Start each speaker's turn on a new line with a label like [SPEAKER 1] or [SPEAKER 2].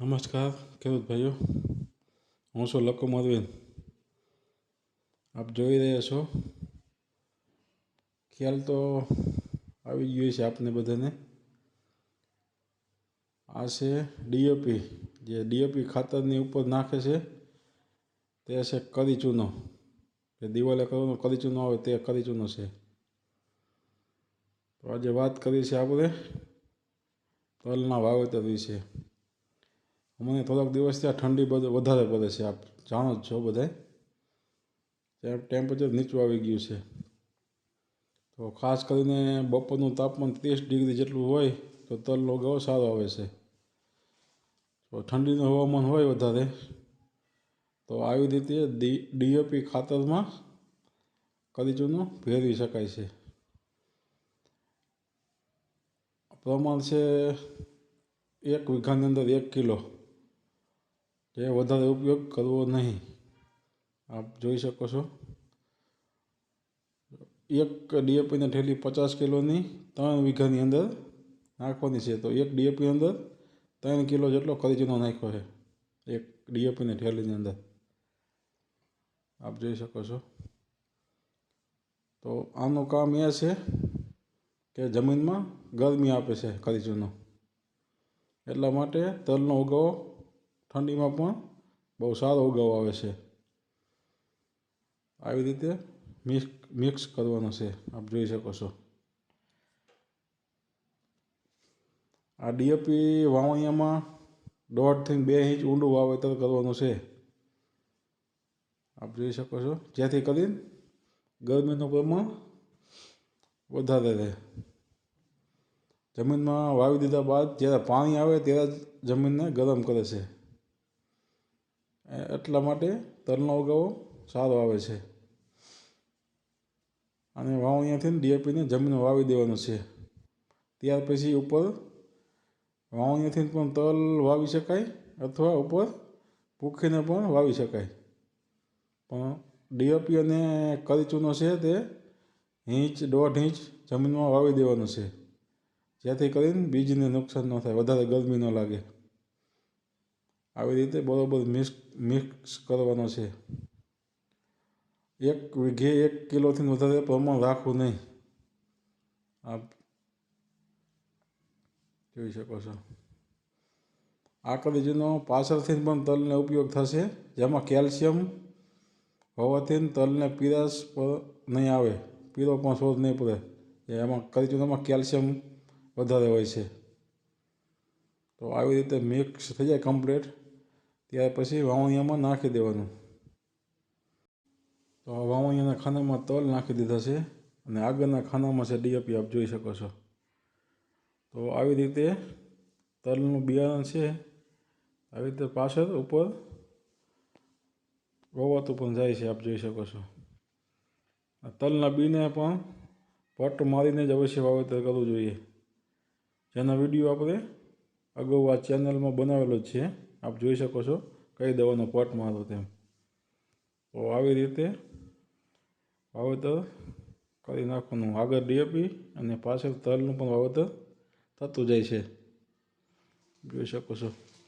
[SPEAKER 1] નમસ્કાર, ખેડૂત ભાઈઓ. હું છું લકુ મરવીન આપ જોઈ રહ્યા છો. ખ્યાલ તો આવી ગયો છે આપને બધાને. આ છે ડીએપી. જે ડીએપી ખાતરની ઉપર નાખે છે, તે છે કરી ચૂનો જે દિવાલે કરવાનો કરી ચૂનો આવે તે કરી ચૂનો છે. તો આજે વાત કરી છે આપણે તલના વાવેતર વિશે. અમને થોડાક દિવસથી આ ઠંડી વધારે પડે છે, આપ જાણો જ છો બધાય. ત્યાં ટેમ્પરેચર નીચું આવી ગયું છે. તો ખાસ કરીને બપોરનું તાપમાન ત્રીસ ડિગ્રી જેટલું હોય, તો તલ લોગાવો, સારો આવે છે. તો ઠંડીનું હવામાન હોય વધારે. તો આવી રીતે ડી, ડીએપી ખાતરમાં કલીચૂનું ભેરવી શકાય છે. પ્રમાણ છે એક વીઘાની અંદર એક કિલો. જે વધારે ઉપયોગ કરવો નહીં. આપ જોઈ શકો છો. એક ડીએપીની થેલી પચાસ કિલોની ત્રણ વીઘાની અંદર નાખવાની છે. તો એક ડીએપી અંદર ત્રણ કિલો જેટલો ખરીચૂનો નાખ્યો છે. એક ડીએપીની ઠેલીની અંદર. આપ જોઈ શકો છો. તો આનું કામ એ છે કે જમીનમાં ગરમી આપે છે ખરીચૂનો એટલા માટે તલનો ઉગાવો ઠંડીમાં પણ બહુ સારો ઉગાવ આવે છે. આવી રીતે મિક્સ મિક્સ કરવાનો છે. આપ જોઈ શકો છો. આ ડીએપી વાવણીયામાં દોઢથી બે ઇંચ ઊંડું વાવેતર કરવાનું છે. આપ જોઈ શકો છો. જેથી કરીને ગરમીનું પ્રમાણ વધારે રહે. જમીનમાં વાવી દીધા બાદ જ્યારે પાણી આવે ત્યારે જમીનને ગરમ કરે છે. એટલા માટે તલનો ઉગાવો સારો આવે છે. અને વાવણીયાથી ડીએપીને જમીનમાં વાવી દેવાનું છે. ત્યાર પછી ઉપર વાવણીયાથી પણ તલ વાવી શકાય અથવા ઉપર પૂખીને પણ વાવી શકાય. પણ ડીએપી અને કરીચૂનો છે તે ઇંચ દોઢ ઇંચ જમીનમાં વાવી દેવાનું છે. જેથી કરીને બીજને નુકસાન ન થાય, વધારે ગરમી ન લાગે. આવી રીતે બરાબર મિક્સ મિક્સ કરવાનો છે. એક વીઘે એક કિલોથી વધારે પ્રમાણ રાખવું નહીં. આપ જોઈ શકો છો. આ કલીજીનો પાછળથી પણ તલને ઉપયોગ થશે, જેમાં કેલ્શિયમ હોવાથી તલને પીરાશ પર નહીં આવે, પીરો પણ શોધ નહીં પડે. એમાં કલીચૂનામાં કેલ્શિયમ વધારે હોય છે. તો આવી રીતે મિક્સ થઈ જાય કમ્પ્લીટ. ત્યાર પછી વાવણીયામાં નાખી દેવાનું તો વાવણીયાના ખાનામાં તલ નાખી દીધા છે અને આગળના ખાનામાં છે ડીએપી આપ જોઈ શકો છો તો આવી રીતે તલનું બિયારણ છે આવી રીતે પાછળ ઉપર વવાતું પણ જાય છે આપ જોઈ શકો છો તલના બીને પણ પટ મારીને જ અવશ્ય વાવેતર કરવું જોઈએ જેના વીડિયો આપણે અગાઉ આ ચેનલમાં બનાવેલો જ છે આપ જોઈ શકો છો કઈ દવાનો પટ મારો તેમ. તો આવી રીતે વાવેતર કરી નાખવાનું. આગળ ડીએપી અને પાછળ તલનું પણ વાવેતર થતું જાય છે. જોઈ શકો છો.